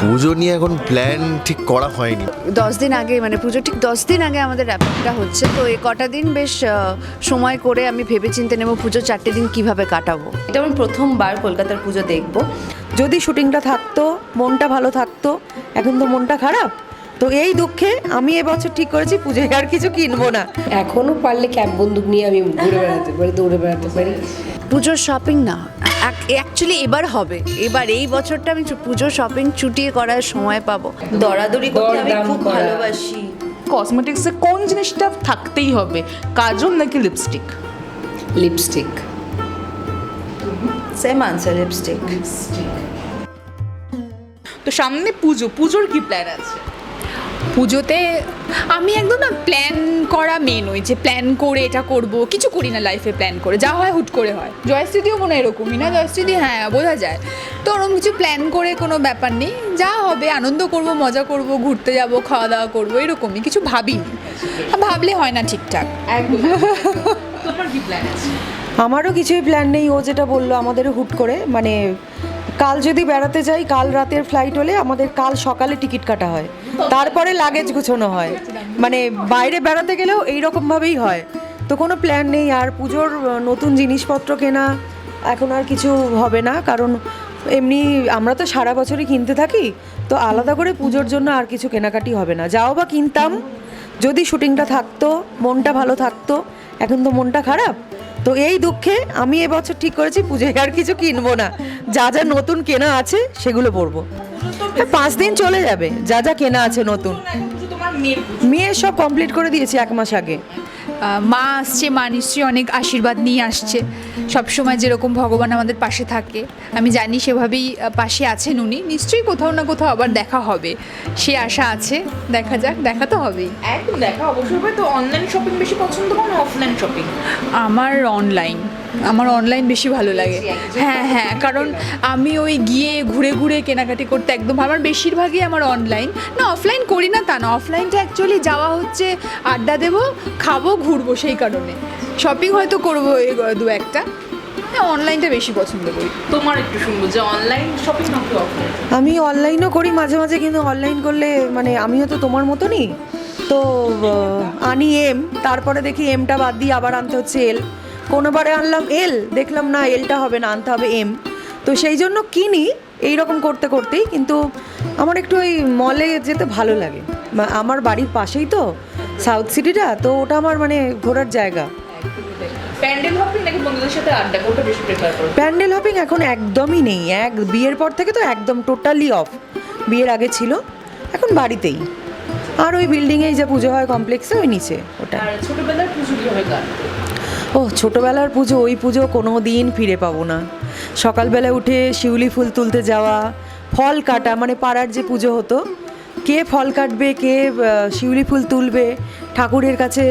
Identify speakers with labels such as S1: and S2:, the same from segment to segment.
S1: পুজো নিয়ে এখন প্ল্যান ঠিক করা হয়নি।
S2: দশ দিন আগে মানে পুজো ঠিক দশ দিন আগে আমাদের র্যাপিংটা হচ্ছে। তো এই কটা দিন বেশ সময় করে আমি ভেবে চিন্তে নেব পুজো চারটে দিন কীভাবে কাটাবো।
S3: এটা আমি প্রথমবার কলকাতার পুজো দেখব।
S4: যদি শুটিংটা থাকতো মনটা ভালো থাকতো এখন তো মনটা খারাপ। তো এই দুঃখে আমি এবছর ঠিক করেছি পুজোয় আর কিছু কিনবো না।
S5: এখনও পারলে ক্যাব বন্দুক নিয়ে আমি ঘুরে বেড়াতে পারি দৌড়ে বেড়াতে পারি।
S2: পুজোর শপিং না অ্যাকচুয়ালি এবার হবে। এবার এই বছরটা আমি পুজো শপিং চুটিয়ে করার সময় পাবো।
S3: দরাদরি করতে আমি খুব ভালোবাসি।
S6: কসমেটিক্সে কোন জিনিসটা থাকতেই হবে? কাজল নাকি lipstick
S5: lipstick
S3: same answer lipstick
S6: তো সামনে পুজো। পুজোর কি প্ল্যান আছে?
S7: পুজোতে আমি একদম না প্ল্যান করা মেন ওই যে প্ল্যান করে এটা করব কিছু করি না লাইফে প্ল্যান করে যা হয় হুট করে হয়। জয়স্মৃতিও মনে হয় এরকমই না? জয়স্মৃতি হ্যাঁ বোঝা যায়। তো ওরকম কিছু প্ল্যান করে কোনো ব্যাপার নেই। যা হবে আনন্দ করব মজা করব ঘুরতে যাব খাওয়া দাওয়া করব এরকমই। কিছু ভাবি ভাবলে হয় না ঠিকঠাক।
S6: একদম। তোমার কি প্ল্যান আছে?
S4: আমারও কিছুই প্ল্যান নেই। ও যেটা বলল আমাদেরও হুট করে। মানে কাল যদি বেড়াতে যাই কাল রাতের ফ্লাইট হলে আমাদের কাল সকালে টিকিট কাটা হয়। তারপরে লাগেজ গুছোনো হয়। মানে বাইরে বেড়াতে গেলেও এই রকমভাবেই হয়। তো কোনো প্ল্যান নেই, আর পুজোর নতুন জিনিসপত্র কেনা এখন আর কিছু হবে না, কারণ এমনি আমরা তো সারা বছরই কিনতে থাকি, তো আলাদা করে পুজোর জন্য আর কিছু কেনাকাটি হবে না। যাও বা কিনতাম, যদি শুটিংটা থাকতো, মনটা ভালো থাকতো, এখন তো মনটা খারাপ। তো এই দুঃখে আমি এবছর ঠিক করেছি, পুজোয় আর কিছু কিনবো না। যা যা নতুন কেনা আছে, সেগুলো পরবো। আর পাঁচ দিন চলে যাবে, যা যা কেনা আছে নতুন।
S6: মেয়ের
S4: মেয়ে সব কমপ্লিট করে দিয়েছি এক মাস আগে।
S7: মা আসছে মা নিশ্চয়ই অনেক আশীর্বাদ নিয়ে আসছে। সবসময় যেরকম ভগবান আমাদের পাশে থাকে আমি জানি সেভাবেই পাশে আছেন উনি। নিশ্চয়ই কোথাও না কোথাও আবার দেখা হবে। সে আশা আছে দেখা যাক দেখা তো হবেই।
S6: একদম দেখা অবশ্যই। তো অনলাইন শপিং বেশি পছন্দ করো না অফলাইন শপিং
S7: আমার অনলাইন আমার অনলাইন বেশি ভালো লাগে। হ্যাঁ হ্যাঁ কারণ আমি ওই গিয়ে ঘুরে ঘুরে কেনাকাটি করতে একদম আমার বেশিরভাগই আমার অনলাইন না অফলাইন করি না তা না অফলাইনটা অ্যাকচুয়ালি যাওয়া হচ্ছে আড্ডা দেবো খাব ঘুরবো সেই কারণে। শপিং হয়তো করব এই দু একটা। হ্যাঁ অনলাইনটা বেশি পছন্দ করি।
S6: তোমার একটু শুনব যে অনলাইন শপিং নাকি অফলাইন
S4: আমি অনলাইনও করি মাঝে মাঝে কিন্তু অনলাইন করলে মানে আমিও তো তোমার মতনই। তো আনি এম তারপরে দেখি এমটা বাদ দিয়ে আবার আনতে হচ্ছে এল কোনোবারে আনলাম এল দেখলাম না এলটা হবে না আনতে হবে এম। তো সেই জন্য কিনি এই রকম করতে করতেই কিন্তু আমার একটু ওই মলে যেতে ভালো লাগে। আমার বাড়ির পাশেই তো সাউথ সিটিটা তো ওটা আমার মানে ঘোরার জায়গা।
S6: প্যান্ডেল হপিং নাকি বন্ধুদের সাথে আড্ডা কোনটা বেশি প্রেফার করো?
S4: প্যান্ডেল হপিং এখন একদমই নেই এক বিয়ের পর থেকে তো একদম টোটালি অফ বিয়ের আগে ছিল এখন বাড়িতেই। আর ওই বিল্ডিংয়েই যে পুজো হয় কমপ্লেক্সে ওই নিচে ওটা।
S6: ছোটবেলার পুজো কীভাবে কাটতো
S4: ও ছোটোবেলার পুজো ওই পুজো কোনো দিন ফিরে পাবো না। সকালবেলা উঠে শিউলি ফুল তুলতে যাওয়া ফল কাটা মানে পাড়ার যে পুজো হতো কে ফল কাটবে কে শিউলি ফুল তুলবে ঠাকুরের কাছে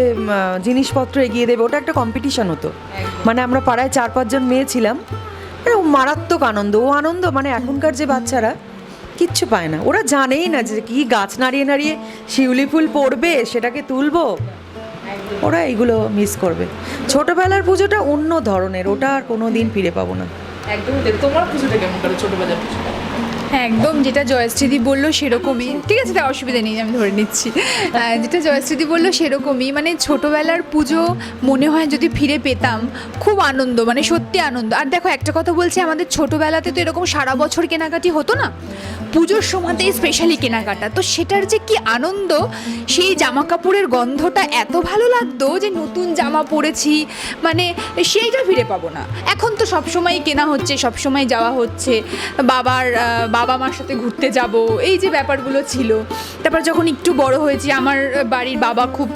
S4: জিনিসপত্র এগিয়ে দেবে ওটা একটা কম্পিটিশন হতো। মানে আমরা পাড়ায় চার পাঁচজন মেয়ে ছিলাম। মানে ও মারাত্মক আনন্দ ও আনন্দ মানে এখনকার যে বাচ্চারা কিচ্ছু পায় না। ওরা জানেই না যে কি গাছ নাড়িয়ে নাড়িয়ে শিউলি ফুল পড়বে সেটাকে তুলবো। ওরা এইগুলো মিস করবে। ছোটবেলার পুজোটা অন্য ধরনের, ওটা আর কোনো দিন ফিরে পাবো না।
S6: তোমার পুজোটা কেমন
S7: করে একদম যেটা জয়শ্রীদি বলল সেরকমই। ঠিক আছে, তার অসুবিধা নেই, আমি ধরে নিচ্ছি। যেটা জয়শ্রীদি বলল সেরকমই মানে ছোটোবেলার পুজো মনে হয় যদি ফিরে পেতাম, খুব আনন্দ মানে সত্যি আনন্দ। আর দেখো, একটা কথা বলছি, আমাদের ছোটোবেলাতে তো এরকম সারা বছর কেনাকাটি হতো না? পুজোর সময়তেই স্পেশালি কেনাকাটা। তো সেটার যে কি আনন্দ, সেই জামা কাপড়ের গন্ধটা এত ভালো লাগতো যে নতুন জামা পরেছি মানে সেইটা ফিরে পাবো না। এখন তো সবসময় কেনা হচ্ছে, সবসময় যাওয়া হচ্ছে। বাবার বাবা মার সাথে ঘুরতে যাব এই যে ব্যাপারগুলো ছিল। তারপর যখন একটু বড় হয়েছি আমার বাড়ির বাবা খুব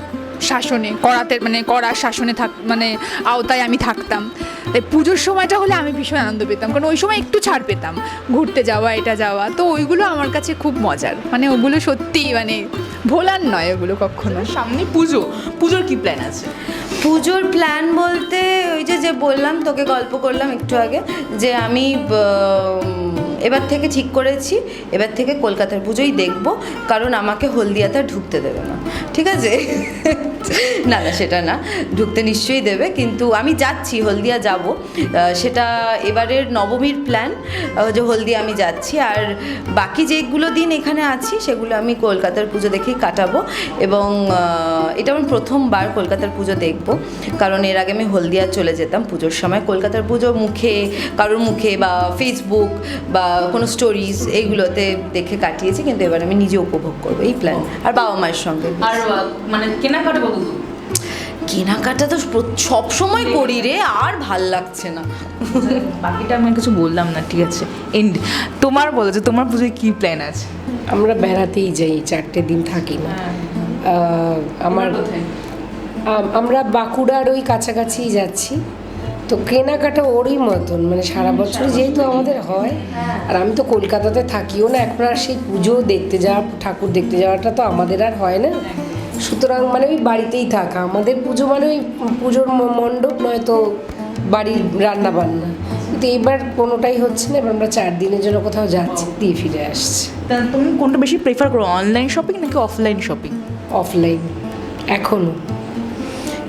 S7: শাসনে করাতে মানে কড়া শাসনে থাক মানে আওতায় আমি থাকতাম। তাই পুজোর সময়টা হলে আমি ভীষণ আনন্দ পেতাম কারণ ওই সময় একটু ছাড় পেতাম ঘুরতে যাওয়া এটা যাওয়া। তো ওইগুলো আমার কাছে খুব মজার। মানে ওগুলো সত্যিই মানে ভোলার নয় ওগুলো কখনো।
S6: সামনে পুজো পুজোর কি প্ল্যান আছে?
S3: পুজোর প্ল্যান বলতে ওই যে যে বললাম তোকে গল্প করলাম একটু আগে যে আমি এবার থেকে ঠিক করেছি, এবার থেকে কলকাতার পুজোই দেখব, কারণ আমাকে হলদিয়াতে ঢুকতে দেবে না। ঠিক আছে? না না, সেটা না। ঢুকতে নিশ্চয়ই দেবে, কিন্তু আমি যাচ্ছি, হলদিয়া যাব। সেটা এবারের নবমীর প্ল্যান যে হলদিয়া আমি যাচ্ছি। আর বাকি যেগুলো দিন এখানে আছি, সেগুলো আমি কলকাতার পুজো দেখেই কাটাবো। এবং এটা আমি প্রথমবার কলকাতার পুজো দেখব। কারণ এর আগে আমি হলদিয়া চলে যেতাম পুজোর সময়। কলকাতার পুজো মুখে, কারোর মুখে বা ফেসবুক বা কোনো স্টোরিজ এইগুলোতে দেখে কাটিয়েছি। কিন্তু এবার আমি নিজে উপভোগ করব, এই প্ল্যান আর বাবা মায়ের সঙ্গে।
S6: আর মানে কেনাকাটা কত
S3: কেনাকাটা তো সব সময় করি রে আর ভালো লাগছে না।
S6: বাকিটা আমি কিছু বললাম না ঠিক আছে। এন্ড তোমার বলো যে তোমার পুজোয় কি প্ল্যান আছে?
S5: আমরা বেড়াতেই যাই চারটে দিন থাকি না। আমার আমরা বাঁকুড়ার ওই কাছাকাছি যাচ্ছি। তো কেনাকাটা ওরই মতন মানে সারা বছর যেহেতু আমাদের হয় আর আমি তো কলকাতাতে থাকিও না এখন আর সেই পুজো দেখতে যাওয়া ঠাকুর দেখতে যাওয়াটা তো আমাদের আর হয় না। সুতরাং মানে ওই বাড়িতেই থাকা আমাদের পুজো মানে ওই পুজোর মণ্ডপ নয়তো বাড়ির রান্না বান্না কিন্তু এবার কোনোটাই হচ্ছে না এবার আমরা চার দিনের জন্য কোথাও যাচ্ছি দিয়ে ফিরে আসছি।
S6: তুমি কোনটা বেশি প্রেফার করো অনলাইন শপিং নাকি অফলাইন শপিং
S5: অফলাইন এখনও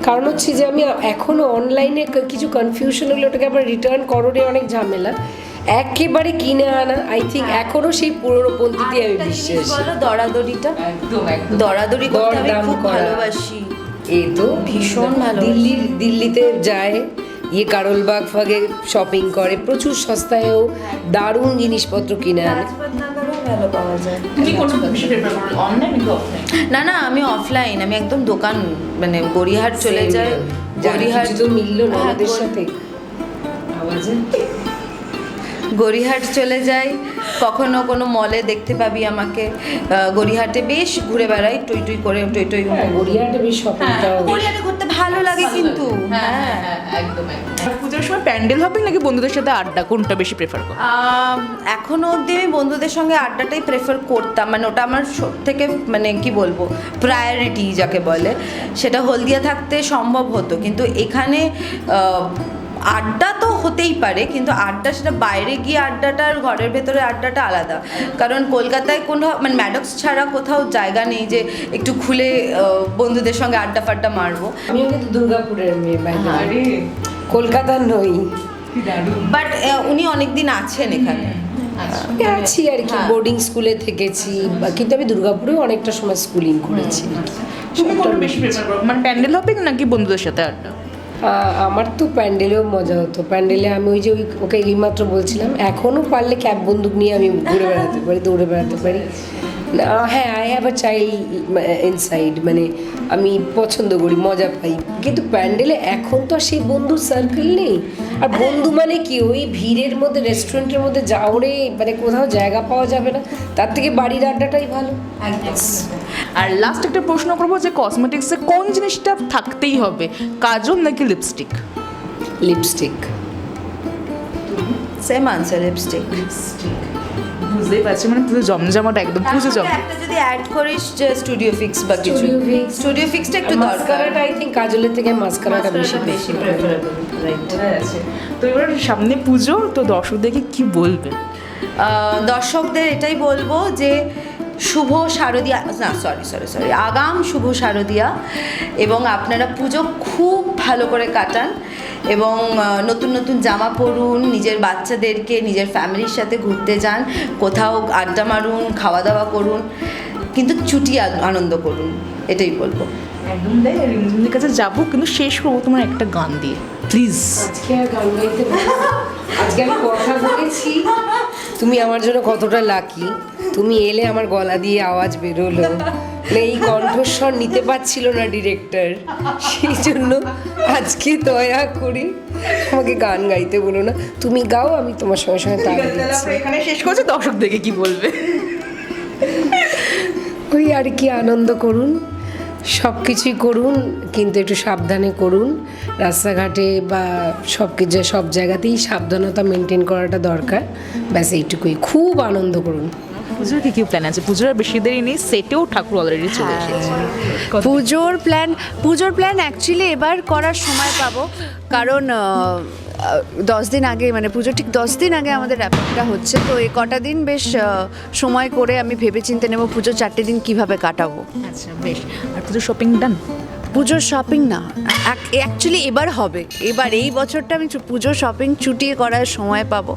S5: কারণ হচ্ছে যে আমি এখনও অনলাইনে কিছু কনফিউশন হলে ওটাকে আবার রিটার্ন করোরে অনেক ঝামেলা। একেবারে কিনে আনা। আই থিঙ্ক এখনও সেই পুরোনো পন্থীতে আমি বিশ্বাস।
S3: বলো দরাদরিটা?
S6: একদম একদম।
S3: দরাদরি করতে আমি খুব ভালোবাসি।
S5: এ তো
S3: ভীষণ ভালো।
S5: দিল্লির দিল্লিতে যায় ইয়ে কারলবাগ ফাগে শপিং করে প্রচুর সস্তায়ও দারুণ জিনিসপত্র কিনে আনে।
S3: ভালো পাওয়া যায়।
S6: তুমি কোনটা বেশি প্রেফার করো অনলাইন নাকি অফলাইন
S3: না না আমি অফলাইন আমি একদম দোকান মানে গড়িয়াহাট চলে যাই
S5: গড়িহাট তো মিললো না
S3: হ্যাঁ,
S5: আমাদের সাথে। আওয়াজে?
S3: গড়িয়াহাট চলে যাই। কখনো কোনো মলে দেখতে পাবি আমাকে। আহ, গড়িয়াহাটে বেশ ঘুরে বেড়াই টই টই করে টই টই
S5: হ্যাঁ গড়িয়াহাটে বেশ গড়িহাটে
S3: গড়িয়াহাটে ঘুরতে ভালো লাগে কিন্তু। হ্যাঁ
S6: একদম একদম। পুজোর সময় প্যান্ডেল হপিং নাকি বন্ধুদের সাথে আড্ডা? কোনটা বেশি প্রেফার করো?
S3: এখনও অবধি আমি বন্ধুদের সঙ্গে আড্ডাটাই প্রেফার করতাম। মানে ওটা আমার সব থেকে মানে কি বলব প্রায়োরিটি যাকে বলে। সেটা হলদিয়া থাকতে সম্ভব হতো। কিন্তু এখানে আড্ডা তো হতেই পারে কিন্তু আড্ডা সেটা বাইরে গিয়ে আড্ডাটা আর ঘরের ভেতরে আড্ডাটা আলাদা। কারণ কলকাতায় কোনো মানে ম্যাডক্স ছাড়া কোথাও জায়গা নেই যে একটু খুলে বন্ধুদের সঙ্গে আড্ডা ফাড্ডা মারবো।
S5: আমিও কিন্তু দুর্গাপুরের মেয়ে বাইরে কলকাতার নই।
S3: বাট উনি অনেক দিন আছেন এখানে।
S5: আছি আর কি বোর্ডিং স্কুলে থেকেছি। বা- কিন্তু আমি দুর্গাপুরেও অনেকটা সময় স্কুলিং করেছি।
S6: মানে প্যান্ডেল হবে নাকি বন্ধুদের সাথে আড্ডা?
S5: আমার তো প্যান্ডেলেও মজা হতো। প্যান্ডেলে আমি ওই যে ওই ওকে এইমাত্র বলছিলাম এখনও পারলে ক্যাব বন্দুক নিয়ে আমি ঘুরে বেড়াতে পারি, দৌড়ে বেড়াতে পারি। হ্যাঁ I have a child inside মানে আমি পছন্দ করি মজা পাই। কিন্তু প্যান্ডেলে এখন তো আর সেই বন্ধুর সার্কেল নেই। আর বন্ধু মানে কি ওই ভিড়ের মধ্যে রেস্টুরেন্টের মধ্যে যাওরে মানে কোথাও জায়গা পাওয়া যাবে না। তার থেকে বাড়ির আড্ডাটাই ভালো।
S6: আর লাস্ট একটা প্রশ্ন করব যে কসমেটিক্সে কোন জিনিসটা থাকতেই হবে কাজল নাকি lipstick
S5: lipstick
S3: same answer lipstick
S6: বুঝতেই পারছি মানে পুরো জমজমাটা একদম পুজো জম
S3: একটা যদি অ্যাড করিস যে স্টুডিও ফিক্স বা কিছু। স্টুডিও ফিক্সটা একটু দরকার।
S5: মাস্কারাটা আই থিঙ্ক কাজলের থেকে মাস্কারাটা বেশি
S3: বেশি প্রেফারেবল
S6: আছে তো এবার সামনে পুজো তো দর্শকদেরকে কি বলবে?
S3: দর্শকদের এটাই বলব যে শুভ শারদিয়া না সরি সরি সরি আগাম শুভ শারদিয়া এবং আপনারা পুজো খুব ভালো করে কাটান এবং নতুন নতুন জামা পরুন নিজের বাচ্চাদেরকে নিজের ফ্যামিলির সাথে ঘুরতে যান কোথাও আড্ডা মারুন খাওয়া দাওয়া করুন কিন্তু ছুটি আনন্দ করুন এটাই বলব।
S6: একদম কাছে যাব কিন্তু শেষ করব তোমার একটা গান দিয়ে প্লিজ
S5: আজকে আর গান গাইতে পারব আজকে আমি কথা বলেছি। তুমি আমার জন্য কতটা লাকি তুমি এলে আমার গলা দিয়ে আওয়াজ বেরোলো। এই কণ্ঠস্বর নিতে পারছিল না ডিরেক্টর সেই জন্য আজকে দয়া করে আমাকে গান গাইতে বলো না। তুমি গাও আমি তোমার সঙ্গে সঙ্গে তাল দিচ্ছি।
S6: এখানে শেষ করছে দর্শকদেরকে কি বলবে?
S5: ওই আর কি আনন্দ করুন সব কিছুই করুন কিন্তু একটু সাবধানে করুন। রাস্তাঘাটে বা সব কিছু সব জায়গাতেই সাবধানতা মেনটেন করাটা দরকার। ব্যাস এইটুকুই। খুব আনন্দ করুন।
S6: পুজোর কি কি প্ল্যান আছে? পুজোর বেশি দেরি নেই সেটেও ঠাকুর অলরেডি চলে এসেছে।
S2: পুজোর প্ল্যান পুজোর প্ল্যান অ্যাকচুয়ালি এবার করার সময় পাবো। কারণ দশ দিন আগে মানে পুজো ঠিক দশ দিন আগে আমাদের র্যাপিংটা হচ্ছে। তো এই কটা দিন বেশ সময় করে আমি ভেবে চিন্তে নেব পুজো চারটে দিন কীভাবে কাটাবো।
S6: আচ্ছা বেশ। আর পুজোর শপিং ডান
S2: পুজোর শপিং না অ্যাকচুয়ালি এবার হবে। এবার এই বছরটা আমি পুজোর শপিং চুটিয়ে করার সময় পাবো।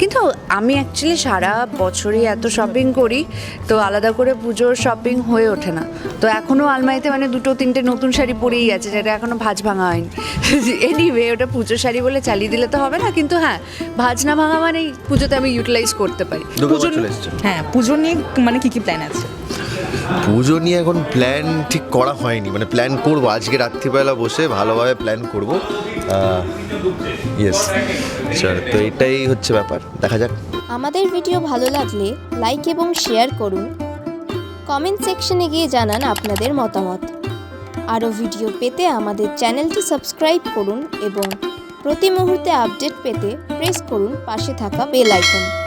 S2: কিন্তু আমি অ্যাকচুয়ালি সারা বছরই এত শপিং করি তো আলাদা করে পুজোর শপিং হয়ে ওঠে না। তো এখনও আলমারিতে মানে দুটো তিনটে নতুন শাড়ি পরেই আছে যেটা এখনও ভাজ ভাঙা হয়নি। এনিওয়ে ওটা পুজো শাড়ি বলে চালিয়ে দিলে তো হবে না কিন্তু হ্যাঁ ভাজ না ভাঙা মানেই পুজোতে আমি ইউটিলাইজ করতে পারি।
S6: পুজো হ্যাঁ পুজো নিয়ে মানে কী কী প্ল্যান আছে?
S1: পুজো নিয়ে এখন প্ল্যান ঠিক করা হয়নি। মানে প্ল্যান করব। আজকে রাত্রিবেলা বসে ভালোভাবে প্ল্যান করব। ইয়েস চল তো এটাই হচ্ছে ব্যাপার। দেখা যাক।
S8: আমাদের ভিডিও ভালো লাগলে লাইক এবং শেয়ার করুন। কমেন্ট সেকশনে গিয়ে জানান আপনাদের মতামত। আরও ভিডিও পেতে আমাদের চ্যানেলটি সাবস্ক্রাইব করুন এবং প্রতি মুহূর্তে আপডেট পেতে প্রেস করুন পাশে থাকা বেল আইকন